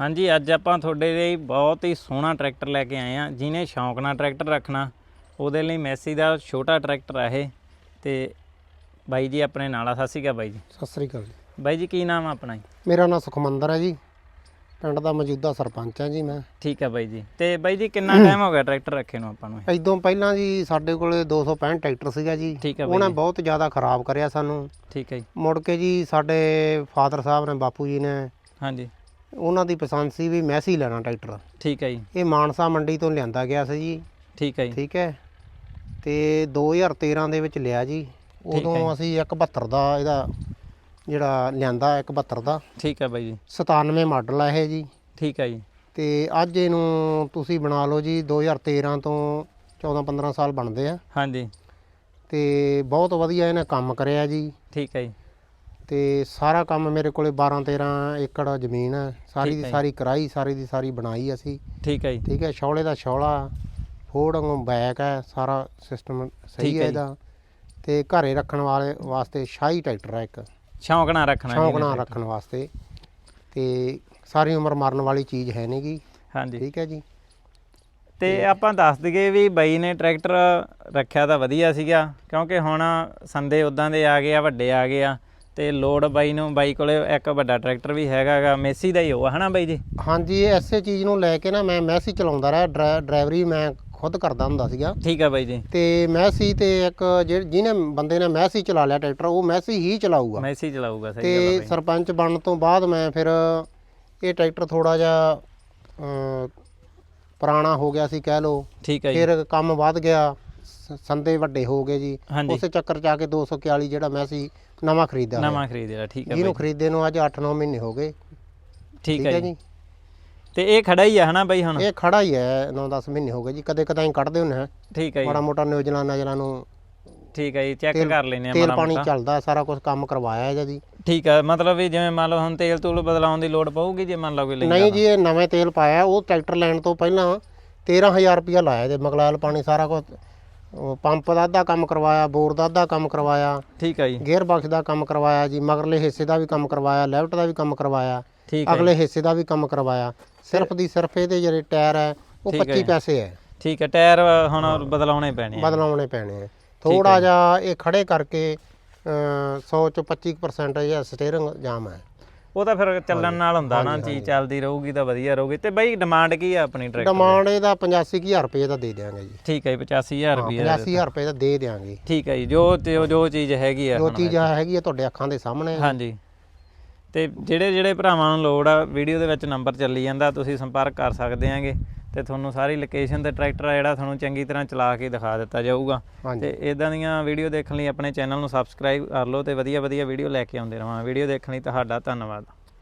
ਹਾਂਜੀ ਅੱਜ ਆਪਾਂ ਤੁਹਾਡੇ ਲਈ ਬਹੁਤ ਹੀ ਸੋਹਣਾ ਟਰੈਕਟਰ ਲੈ ਕੇ ਆਏ ਆ ਜਿਹਨੇ ਸ਼ੌਂਕ ਨਾਲ ਟਰੈਕਟਰ ਰੱਖਣਾ। ਉਹਦੇ ਲਈ ਮੈਸੀ ਦਾ ਛੋਟਾ ਟਰੈਕਟਰ ਆ ਇਹ। ਤੇ ਬਾਈ ਜੀ ਆਪਣੇ ਨਾਲ ਆ ਸਤਿ ਸ਼੍ਰੀ ਅਕਾਲ ਬਾਈ ਜੀ। ਸਤਿ ਸ੍ਰੀ ਅਕਾਲ ਜੀ। ਬਾਈ ਜੀ ਕੀ ਨਾਮ ਆ ਆਪਣਾ ਜੀ? ਮੇਰਾ ਨਾਮ ਸੁਖਮੰਦਰ ਹੈ ਜੀ। ਪਿੰਡ ਦਾ ਮੌਜੂਦਾ ਸਰਪੰਚ ਹੈ ਜੀ ਮੈਂ। ਠੀਕ ਆ ਬਾਈ ਜੀ। ਤੇ ਬਾਈ ਜੀ ਕਿੰਨਾ ਟਾਈਮ ਹੋ ਗਿਆ ਟਰੈਕਟਰ ਰੱਖੇ ਨੂੰ ਆਪਾਂ ਨੂੰ ਇਹ? ਇਦੋਂ ਪਹਿਲਾਂ ਜੀ ਸਾਡੇ ਕੋਲੇ 265 ਟਰੈਕਟਰ ਸੀਗਾ ਜੀ। ਠੀਕ ਆ ਬਾਈ ਉਹਨੇ ਜੀ। ਬਹੁਤ ਜ਼ਿਆਦਾ ਖਰਾਬ ਕਰਿਆ ਸਾਨੂੰ। ਠੀਕ ਹੈ ਜੀ। ਮੁੜ ਕੇ ਜੀ ਸਾਡੇ ਫਾਦਰ ਸਾਹਿਬ ਨੇ ਬਾਪੂ ਜੀ ਨੇ ਹਾਂਜੀ। ਉਹਨਾਂ ਦੀ ਪਸੰਦ ਸੀ ਵੀ ਮੈਸੀ ਲੈਣਾ ਟਰੈਕਟਰ। ਠੀਕ ਹੈ ਜੀ। ਇਹ ਮਾਨਸਾ ਮੰਡੀ ਤੋਂ ਲਿਆਂਦਾ ਗਿਆ ਸੀ ਜੀ। ਠੀਕ ਹੈ ਜੀ। ਠੀਕ ਹੈ। ਤੇ 2013 ਦੇ ਵਿੱਚ ਲਿਆ ਜੀ। ਉਦੋਂ ਅਸੀਂ 172 ਦਾ ਇਹਦਾ ਜਿਹੜਾ ਲਿਆਂਦਾ 172 ਦਾ। ਠੀਕ ਹੈ ਬਾਈ ਜੀ। 97 ਮਾਡਲ ਆ ਇਹ ਜੀ। ਠੀਕ ਹੈ ਜੀ। ਤੇ ਅੱਜ ਇਹਨੂੰ ਤੁਸੀਂ ਬਣਾ ਲਓ ਜੀ 2013 ਤੋਂ 14 15 ਸਾਲ ਬਣਦੇ ਆ। ਹਾਂਜੀ। ਤੇ ਬਹੁਤ ਵਧੀਆ ਇਹਨੇ ਕੰਮ ਕਰਿਆ ਜੀ। ਠੀਕ ਹੈ ਜੀ। ਤੇ ਸਾਰਾ ਕੰਮ ਮੇਰੇ ਕੋਲੇ 12 13 ਏਕੜ ਜ਼ਮੀਨ ਹੈ। ਸਾਰੀ ਦੀ। ਸਾਰੀ ਕਰਾਈ ਸਾਰੀ ਦੀ ਸਾਰੀ ਬਣਾਈ ਅਸੀਂ। ਠੀਕ ਹੈ ਜੀ। ਠੀਕ ਹੈ ਸ਼ੌਲੇ ਦਾ ਸ਼ੌਲਾ ਫੋੜ ਵਾਂਗੂ ਬੈਕ ਹੈ ਸਾਰਾ ਸਿਸਟਮ ਸਹੀ ਹੈ। ਇਹਦਾ। ਤੇ ਘਰੇ ਰੱਖਣ ਵਾਲੇ ਵਾਸਤੇ ਸ਼ਾਹੀ ਟਰੈਕਟਰ ਹੈ ਇੱਕ। ਸ਼ੌਂਕ ਨਾਲ ਰੱਖਣਾ ਸ਼ੌਂਕ ਜਿਹਨੇ ਨਾਲ tractor। ਰੱਖਣ ਵਾਸਤੇ। ਤੇ ਸਾਰੀ ਉਮਰ ਮਰਨ ਵਾਲੀ ਚੀਜ਼ ਹੈ ਨਹੀਂਗੀ ਹਾਂਜੀ। ਠੀਕ ਹੈ ਜੀ। ਤੇ ਆਪਾਂ ਦੱਸ ਦਈਏ ਵੀ ਬਾਈ ਨੇ ਟਰੈਕਟਰ ਰੱਖਿਆ ਤਾਂ ਵਧੀਆ ਸੀਗਾ ਕਿਉਂਕਿ ਹੁਣ ਸੰਦੇ ਉਦਾਂ ਦੇ ਆ ਗਏ ਆ ਵੱਡੇ ਆ ਗਏ ਆ। ਤੇ ਲੋਡ ਬਾਈ ਨੂੰ ਬਾਈ ਕੋਲੇ ਇੱਕ ਵੱਡਾ ਟਰੈਕਟਰ ਵੀ ਹੈਗਾਗਾ ਮੇਸੀ ਦਾ ਹੀ ਹੋਆ ਹਨਾ ਬਾਈ ਜੀ? ਹਾਂਜੀ ਇਹ ਐਸੇ ਚੀਜ਼ ਨੂੰ ਲੈ ਕੇ ਨਾ ਮੈਂ ਮੈਸੀ ਚਲਾਉਂਦਾ ਰਿਹਾ ਡਰਾ- ਡਰਾਈਵਰੀ ਮੈਂ ਖੁਦ ਕਰਦਾ ਹੁੰਦਾ ਸੀਗਾ। ਠੀਕ ਆ ਬਾਈ ਜੀ। ਤੇ ਮੈਸੀ ਤੇ ਇੱਕ ਜਿਹ- ਜਿਹਨੇ ਬੰਦੇ ਨੇ ਮੈਸੀ ਚਲਾ ਲਿਆ ਟਰੈਕਟਰ ਉਹ ਮੈਸੀ ਹੀ ਚਲਾਊਗਾ। ਮੈਸੀ ਚਲਾਊਗਾ ਸਹੀ ਗੱਲ ਤੇ ਸਰਪੰਚ ਬਣਨ ਤੋਂ ਬਾਅਦ ਮੈਂ ਫਿਰ ਇਹ ਟਰੈਕਟਰ ਥੋੜਾ ਜਿਹਾ ਪੁਰਾਣਾ ਹੋ ਗਿਆ ਸੀ ਕਹਿ ਲਓ। ਠੀਕ ਆ ਜੀ। ਫਿਰ ਕੰਮ ਵੱਧ ਗਿਆ। ਸ- ਸੰਦੇ ਵੱਡੇ ਹੋ ਗਏ ਜੀ। ਹਾਂਜੀ। ਉਸੇ ਚੱਕਰ ਚ ਆ ਕੇ 241 ਜਿਹੜਾ ਮੈਸੀ ਨਵਾਂ ਖਰੀਦਿਆ ਹੋਇਆ। ਨਵਾਂ ਖਰੀਦ ਲਿਆ ਠੀਕ ਆ ਜਿਹਨੂੰ ਬਾਈ। ਖਰੀਦੇ ਨੂੰ ਅੱਜ 8-9 ਮਹੀਨੇ ਹੋ ਗਏ। ਠੀਕ ਆ ਜੀ। ਤੇ ਇਹ ਖੜਾ ਹੀ ਆ ਹਨਾ ਬਾਈ ਹੁਣ? ਇਹ ਖੜਾ ਹੀ ਹੈ 9-10 ਮਹੀਨੇ ਹੋ ਗਏ ਜੀ। ਕਦੇ ਕਦਾਈ ਕੱਢਦੇ ਹੁੰਦੇ ਆ। ਠੀਕ ਜੀ। ਮਾੜਾ ਮੋਟਾ ਨਿਊਜ਼ਲਾਂ ਨਜ਼ਰਾਂ ਨੂੰ ਠੀਕ ਆ ਜੀ ਚੈੱਕ ਕਰ ਲੈਨੇ ਆ ਤੇਲ ਪਾਣੀ ਚੱਲਦਾ ਸਾਰਾ ਕੁਝ ਕੰਮ ਕਰਵਾਇਆ ਇਹਦਾ ਜੀ। ਠੀਕ ਆ ਮਤਲਬ ਵੀ ਜਿਵੇਂ ਮੰਨ ਲਓ ਹੁਣ ਤੇਲ ਤੂਲ ਬਦਲਾਉਣ ਦੀ ਲੋੜ ਪਊਗੀ ਜੇ ਮੰਨ ਲਓ ਕੋਈ ਲੈਂਦਾ ਨਹੀਂ ਜੀ ਇਹ ਨਵੇਂ ਤੇਲ ਪਾਇਆ ਉਹ ਟਰੈਕਟਰ ਲੈਣ ਤੋਂ ਪਹਿਲਾਂ 13000 ਰੁਪਇਆ ਲਾਇਆ ਤੇ ਮਗਲਾਲ ਪਾਣੀ ਸਾਰਾ ਕੁਝ ਉਹ ਪੰਪ ਦਾ ਅੱਧਾ ਕੰਮ ਕਰਵਾਇਆ ਬੋਰ ਦਾ ਅੱਧਾ ਕੰਮ ਕਰਵਾਇਆ ਠੀਕ ਆ ਜੀ। ਗੇਅਰ ਬਾਕਸ ਦਾ ਕੰਮ ਕਰਵਾਇਆ ਜੀ ਮਗਰਲੇ ਹਿੱਸੇ ਦਾ ਵੀ ਕੰਮ ਕਰਵਾਇਆ ਲੈਫਟ ਦਾ ਵੀ ਕੰਮ ਕਰਵਾਇਆ ਠੀਕ ਜੀ। ਅਗਲੇ ਹਿੱਸੇ ਦਾ ਵੀ ਕੰਮ ਕਰਵਾਇਆ। ਸਿਰਫ ਦੀ ਸਿਰਫ ਇਹਦੇ ਜਿਹੜੇ ਟਾਇਰ ਹੈ ਉਹ ਠੀਕ ਹੈ 25 ਪੈਸੇ ਹੈ। ਠੀਕ ਆ ਟਾਇਰ ਹੁਣ ਬਦਲਾਉਣੇ ਪੈਣੇ ਆ। ਬਦਲਾਉਣੇ ਪੈਣੇ ਆ। ਥੋੜਾ ਜਿਹਾ ਇਹ ਖੜੇ ਕਰਕੇ ਅ, 100 ਚੋਂ 25% ਇਹ ਸਟੀਅਰਿੰਗ ਜਾਮ ਹੈ। ਉਹ ਤਾਂ ਫਿਰ ਚੱਲਣ ਨਾਲ ਹੁੰਦਾ ਨਾ ਚੀਜ਼ ਚੱਲਦੀ ਰਹੂਗੀ ਤਾਂ ਵਧੀਆ ਰਹੂਗੀ। ਤੇ ਬਾਈ ਡਿਮਾਂਡ ਕੀ ਆ ਆਪਣੀ ਟਰੈਕਟਰ ਡਿਮਾਂਡ ਇਹਦਾ 85000 ਰੁਪਏ ਦਾ ਦੇ ਦਿਆਂਗੇ ਜੀ। ਠੀਕ ਹੈ ਜੀ 85000 ਰੁਪਏ 85000 ਰੁਪਏ ਦਾ ਦੇ ਦਿਆਂਗੇ। ਠੀਕ ਹੈ ਜੀ ਜੋ ਜੋ ਜੋ ਚੀਜ਼ ਹੈਗੀ ਆ ਜੋ ਚੀਜ਼ ਆ ਹੈਗੀ ਹੈ ਤੁਹਾਡੇ ਅੱਖਾਂ ਦੇ ਸਾਹਮਣੇ। ਹਾਂਜੀ। ਤੇ ਜਿਹੜੇ ਜਿਹੜੇ ਭਰਾਵਾਂ ਨੂੰ ਲੋੜ ਆ ਵੀਡੀਓ ਦੇ ਵਿੱਚ ਨੰਬਰ ਚੱਲੀ ਜਾਂਦਾ ਤੁਸੀਂ ਸੰਪਰਕ ਕਰ ਸਕਦੇ ਆਂਗੇ। ਤੇ ਤੁਹਾਨੂੰ ਸਾਰੀ ਲੋਕੇਸ਼ਨ ਤੇ ਟਰੈਕਟਰ ਆ ਜਿਹੜਾ ਤੁਹਾਨੂੰ ਚੰਗੀ ਤਰ੍ਹਾਂ ਚਲਾ ਕੇ ਦਿਖਾ ਦਿੱਤਾ ਜਾਊਗਾ। ਤੇ ਇਦਾਂ ਦੀਆਂ ਵੀਡੀਓ ਦੇਖਣ ਲਈ ਆਪਣੇ ਚੈਨਲ ਨੂੰ ਸਬਸਕ੍ਰਾਈਬ ਕਰ ਲਓ ਤੇ ਵਧੀਆ ਵਧੀਆ ਵੀਡੀਓ ਲੈ ਕੇ ਆਉਂਦੇ ਰਹਾਂ ਵੀਡੀਓ ਦੇਖਣ ਲਈ ਤੁਹਾਡਾ ਧੰਨਵਾਦ।